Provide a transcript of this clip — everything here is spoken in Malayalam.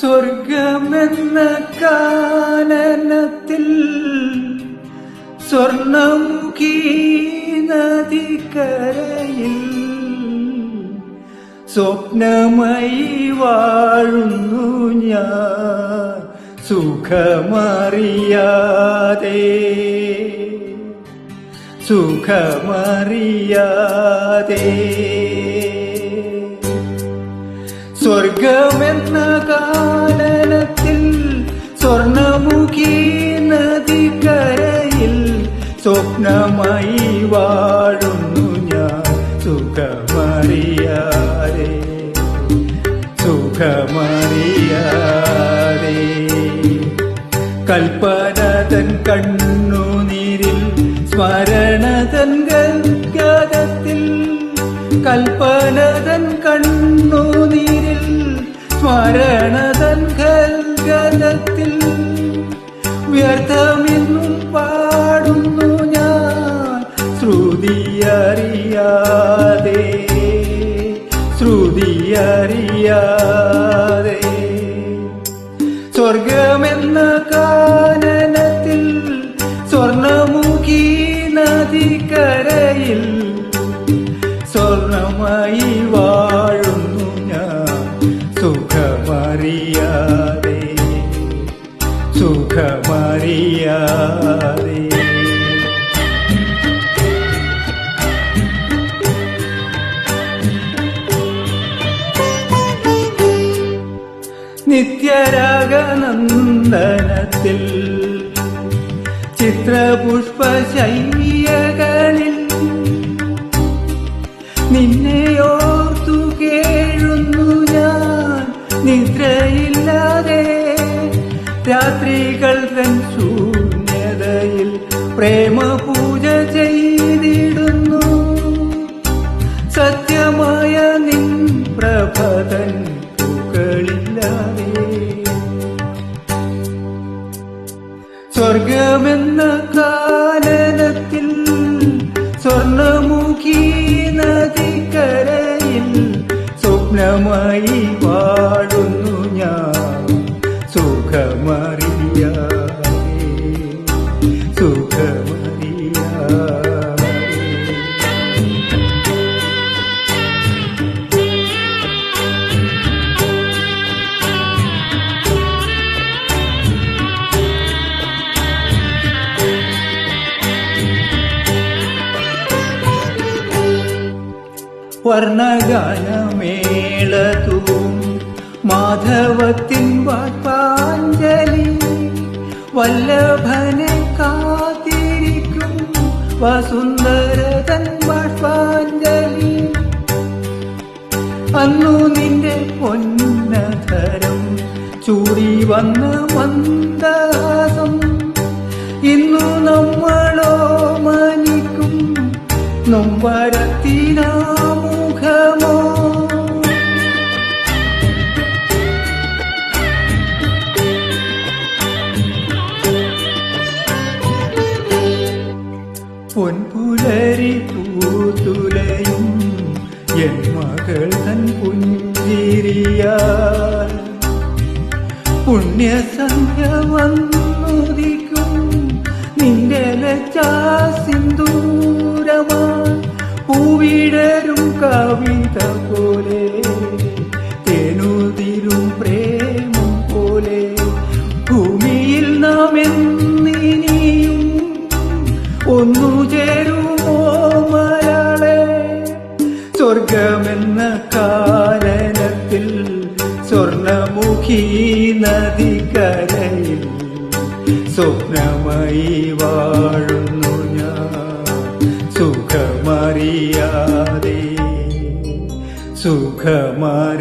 സ്വർഗമെന്ന കാനനത്തിൽ സ്വർണമുഖി നദിക്കരയിൽ സ്വപ്നമായി വാഴുന്നു ഞാൻ സുഖമറിയാതെ. സുഖമറിയാതെ. സ്വർഗമെന്ന കാലനത്തിൽ സ്വർണമുഖി നദിക്കരയിൽ സ്വപ്നമായി വാഴുന്നു ഞാൻ. സുഖമറിയാതെ സുഖമറിയാതെ. കൽപ്പനതൻ കണ്ണുനീരിൽ സ്മരണതൻ ഗദ്ഗതത്തിൽ കൽപ്പനതൻ കണ്ണുനീരിൽ സ്മരണതൻ ഗദ്ഗതത്തിൽ വ്യർത്ഥമെന്നും പാടുന്നു ഞാൻ. ശ്രുതിയറിയാതെ ശ്രുതിയറിയാതെ. സ്വർഗമെന്ന നിത്യരാഗനന്ദനത്തിൽ ചിത്രപുഷ്പശൈലിയകളിൽ നിന്നെയോർത്തു കേഴുന്നു ഞാൻ. നിദ്രയില്ലാതെ രാത്രികൾ സ്വർണമുഖി നദിക്കരയിൽ സ്വപ്നമായി പാടുന്നു ഞാൻ. സുഖമറിയാതെ വർണഗാനമേളതും മാധവത്തിൻ വാഴ്പാഞ്ജലി വല്ലഭനെ കാത്തിരിക്കും. വസുന്ധരതൻ വാഴ്പാഞ്ജലി അന്നു നിന്റെ പൊന്നധരം ചൂടി വന്ന മന്ദാസം ഇന്നു നമ്മളോ മനിക്കും. നൊമ്പരത്തിനാമുഖമോ പൊൻപുലരി പൂതുലയും എൻ മകൾ തൻ പുഞ്ചിരിയാൽ. പുണ്യസന്ധ്യ വന്നുദിക്കും നിന്റെ ലച്ചാ സിന്ദൂരമാ പൂവിടരും കവിത പോലെ സ്വർണമുഖി നദിക്കരയിൽ സ്വപ്നമായി വാഴുന്നു ഞാൻ. സുഖമറിയാതെ സുഖമറിയാതെ